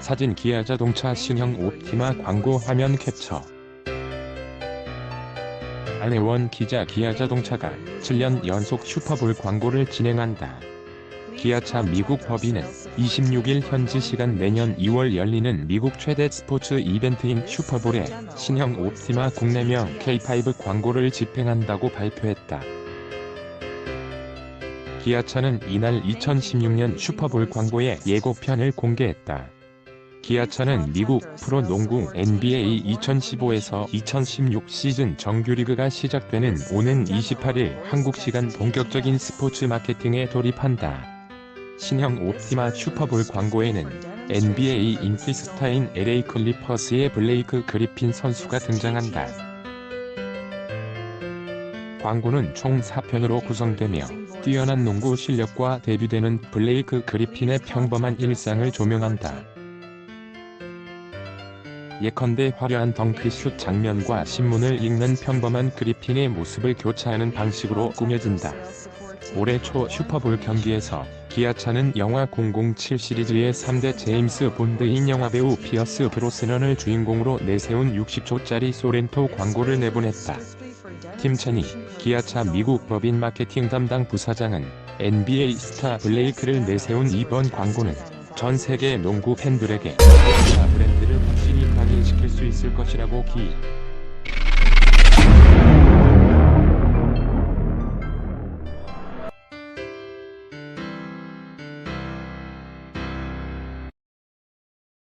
사진 기아 자동차 신형 옵티마 광고 화면 캡처 안혜원 기자 기아 자동차가 7년 연속 슈퍼볼 광고를 진행한다. 기아차 미국 법인은 26일 현지 시간 내년 2월 열리는 미국 최대 스포츠 이벤트인 슈퍼볼에 신형 옵티마 국내명 K5 광고를 집행한다고 발표했다. 기아차는 이날 2016년 슈퍼볼 광고의 예고편을 공개했다. 기아차는 미국 프로농구 NBA 2015에서 2016 시즌 정규리그가 시작되는 오는 28일 한국 시간 본격적인 스포츠 마케팅에 돌입한다. 신형 옵티마 슈퍼볼 광고에는 NBA 인기 스타인 LA 클리퍼스의 블레이크 그리핀 선수가 등장한다. 광고는 총 4편으로 구성되며 뛰어난 농구 실력과 데뷔되는 블레이크 그리핀의 평범한 일상을 조명한다. 예컨대 화려한 덩크슛 장면과 신문을 읽는 평범한 그리핀의 모습을 교차하는 방식으로 꾸며진다. 올해 초 슈퍼볼 경기에서 기아차는 영화 007 시리즈의 3대 제임스 본드인 영화배우 피어스 브로스넌을 주인공으로 내세운 60초짜리 소렌토 광고를 내보냈다. 팀 체니, 기아차 미국 법인 마케팅 담당 부사장은 NBA 스타 블레이크를 내세운 이번 광고는 전 세계 농구 팬들에게 브랜드를 확실히 각인시킬 수 있을 것이라고 기.